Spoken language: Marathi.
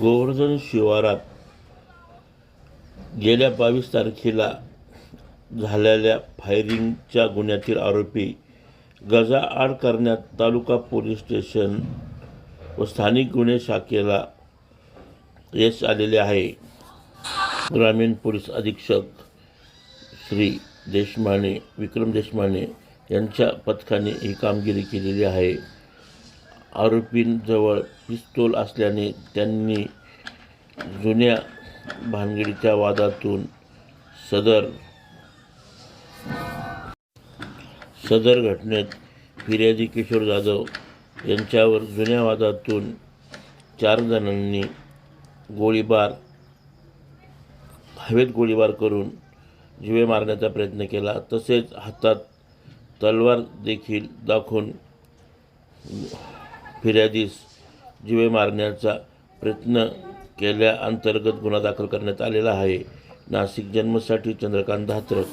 गोवर्धन शिवारात गेल्या बावीस तारखेला झालेल्या फायरिंगच्या गुन्ह्यातील आरोपी गजा आड करण्यात तालुका पोलीस स्टेशन व स्थानिक गुन्हे शाखेला यश आलेले आहे. ग्रामीण पोलीस अधीक्षक श्री देशमाने विक्रम देशमाने यांच्या पथकाने ही कामगिरी केलेली आहे. आरोपींजवळ पिस्तूल असल्याने त्यांनी जुन्या भानगडीच्या वादातून सदर सदर घटनेत फिर्यादी किशोर जाधव यांच्यावर जुन्या वादातून चार जणांनी गोळीबार हवेत गोळीबार करून जीवे मारण्याचा प्रयत्न केला. तसेच हातात तलवार देखील दाखवून फिर्यादीस जीवे मारण्याचा प्रयत्न केल्या अंतर्गत गुन्हा दाखल करण्यात आलेला आहे. नाशिक जन्मसाठी चंद्रकांत धात्रक